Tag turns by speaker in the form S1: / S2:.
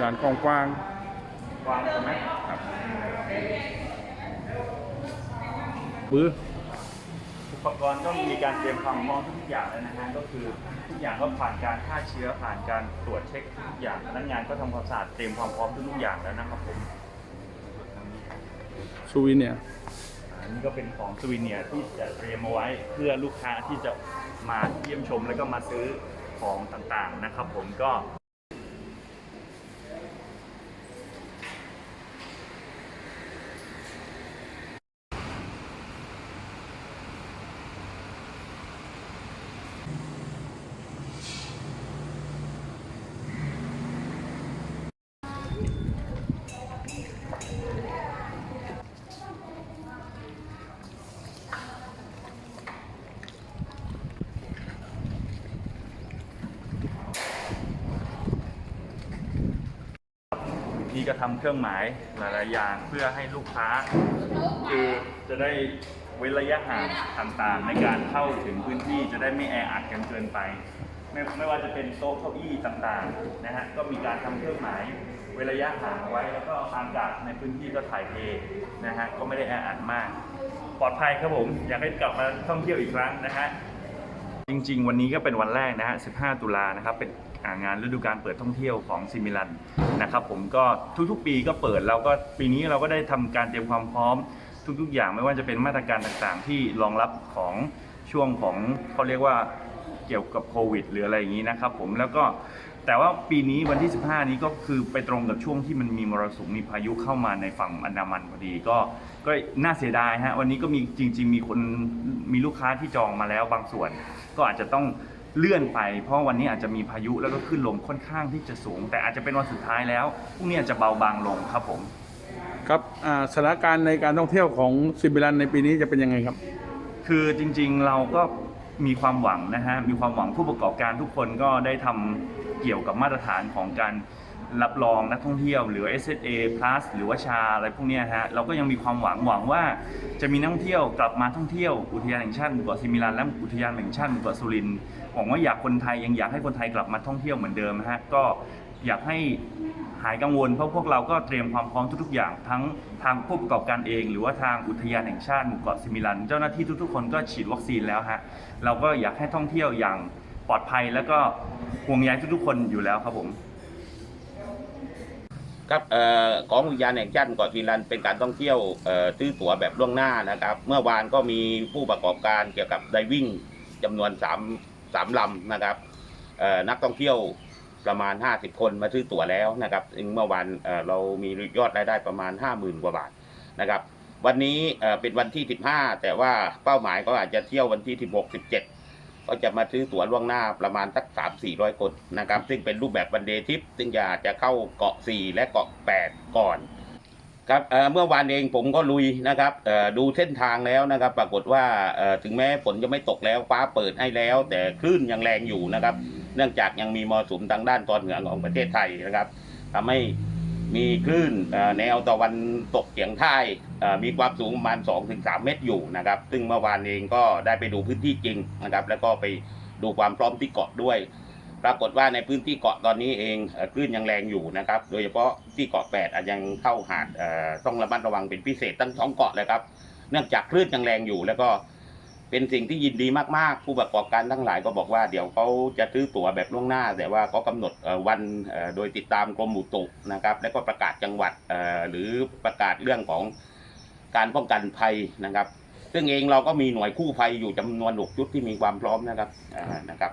S1: การกว้างกว้าง
S2: วางใช่ไหม
S1: บื้อ
S2: อุปกรณ์ก็มีการเตรียมความพร้อมทุกอย่างแล้วนะฮะก็คือทุกอย่างก็ผ่านการฆ่าเชื้อผ่านการตรวจเช็คทุกอย่างพนักงานก็ทำความสะอาดเตรียมความพร้อมทุกๆอย่างแล้วนะครับผม
S1: ซูวิเนียร์
S2: อันนี้ก็เป็นของสวีเนียร์ที่จะเตรียมเอาไว้เพื่อลูกค้าที่จะมาเยี่ยมชมแล้วก็มาซื้อ ของต่างๆนะครับผมก็ ก็ทำเครื่องหมายหลายๆอย่างเพื่อให้ลูกค้า คือจะได้เว้นระยะห่างต่างๆ ในการเข้าถึงพื้นที่จะได้ไม่แออัดกันเกินไป ไม่ไม่ว่าจะเป็นโต๊ะเก้าอี้ต่างๆนะฮะก็มีการทำเครื่องหมายเว้นระยะห่างไว้แล้วก็อากาศในพื้นที่ก็ถ่ายเทนะฮะก็ไม่ได้แออัดมาก ปลอดภัยครับผมอยากให้กลับมาท่องเที่ยวอีกครั้งนะฮะจริง ๆ วันนี้ก็เป็นวันแรกนะฮะ 15 ตุลานะครับเป็น งานฤดูการเปิดท่องเที่ยวของซิมิลันนะครับผมก็ทุกๆปีก็เปิดแล้วก็ปีนี้เราก็ได้ทำการเตรียมความพร้อมทุกๆ อย่างไม่ว่าจะเป็นมาตรการต่างๆ ที่รองรับของช่วงของเขาเรียกว่าเกี่ยวกับโควิดหรืออะไรอย่างนี้นะครับผมแล้วก็แต่ว่าปีนี้วันที่ 15 นี้ก็คือไปตรงกับช่วงที่มันมีมรสุมมีพายุเข้ามาในฝั่งอันดามันพอดีก็ก็น่าเสียดายฮะวันนี้ก็มีจริง ๆ มีคนมีลูกค้าที่จองมาแล้วบางส่วน ก็อาจจะต้อง เลื่อนไป เพราะวันนี้อาจจะมีพายุแล้วก็ขึ้นลมค่อนข้างที่จะสูง แต่อาจจะเป็นวันสุดท้ายแล้วพรุ่งนี้อาจจะเบาบางลงครับผม
S1: ครับอ่าสถานการณ์ในการท่องเที่ยวของซิมิลันในปีนี้จะเป็นยังไงครับ
S2: คือจริงๆเราก็มีความหวังนะฮะมีความหวังผู้ประกอบการทุกคนก็ได้ทำเกี่ยวกับมาตรฐานของการ รับรองนักท่องเที่ยวหรือ SSA plus หรือว่าชาอะไรพวกเนี้ยฮะเราก็ยังมีความหวังหวังว่าจะมีนักท่องเที่ยวกลับมาท่องเที่ยวอุทยานแห่งชาติหมู่เกาะซิมิลันและอุทยานแห่งชาติหมู่เกาะสุรินทร์หวังว่าอยากคนไทยยังอยากให้คนไทยกลับมาท่องเที่ยวเหมือนเดิมฮะก็อยากให้หายกังวลเพราะพวกเราก็เตรียมความพร้อมทุกๆอย่างทั้งทางผู้ประกอบการเอง หรือว่าทางอุทยานแห่งชาติหมู่เกาะซิมิลัน เจ้าหน้าที่ทุกๆ คนก็ฉีดวัคซีนแล้วฮะเราก็อยากให้ท่องเที่ยวอย่างปลอดภัยแล้วก็ห่วงใยทุกๆ คนอยู่แล้วครับผม
S3: ครับเอ่อของอุทยานแห่งชาติเกาะสีลันเป็นการท่องเที่ยวเอ่อซื้อตั๋วแบบล่วงหน้านะครับ เมื่อวานก็มีผู้ประกอบการเกี่ยวกับไดวิ่งจำนวน3 3ลำนะครับเอ่อนักท่องเที่ยวประมาณ 50 คนมาซื้อตั๋วแล้วนะครับซึ่งเมื่อวานเอ่อเรามียอดรายได้ประมาณ 50,000 กว่าบาทนะครับ วันนี้เอ่อเป็นวันที่ 15 แต่ว่าเป้าหมายก็อาจจะเที่ยววันที่ 16 17 ก็จะมาซื้อตั๋วล่วงหน้าประมาณสักสามสี่ร้อยคนนะครับ ซึ่งเป็นรูปแบบวันเดย์ทริป ซึ่งจะจะเข้าเกาะ 4 และเกาะ 8 ก่อนครับเเมื่อวานเองผมก็ลุยนะครับดูเส้นทางแล้วนะครับ ปรากฏว่าถึงแม้ฝนจะไม่ตกแล้วฟ้าเปิดให้แล้ว แต่คลื่นยังแรงอยู่นะครับ เนื่องจากยังมีมรสุมทางด้านตอนเหนือของประเทศไทยนะครับทำให้ มีคลื่นแนวตะวันตกเฉียงใต้มีความสูงประมาณ 2-3 เมตรอยู่นะครับ ซึ่งเมื่อวานเองก็ได้ไปดูพื้นที่จริงนะครับ แล้วก็ไปดูความพร้อมที่เกาะด้วย ปรากฏว่าในพื้นที่เกาะตอนนี้เองคลื่นยังแรงอยู่นะครับ โดยเฉพาะที่เกาะแปดอาจยังเข้าหาดต้องระมัดระวังเป็นพิเศษทั้งสองเกาะเลยครับ เนื่องจากคลื่นยังแรงอยู่แล้วก็ เป็นสิ่งที่ยินดีมากๆ ผู้ประกอบการทั้งหลายก็บอกว่าเดี๋ยวเขาจะซื้อตั๋วแบบล่วงหน้า แต่ว่าเขากำหนดวันโดยติดตามกรมอุตุนะครับ แล้วก็ประกาศจังหวัดหรือประกาศเรื่องของการป้องกันภัยนะครับ ซึ่งเองเราก็มีหน่วยคู่ภัยอยู่จำนวนหกชุดที่มีความพร้อมนะครับนะครับ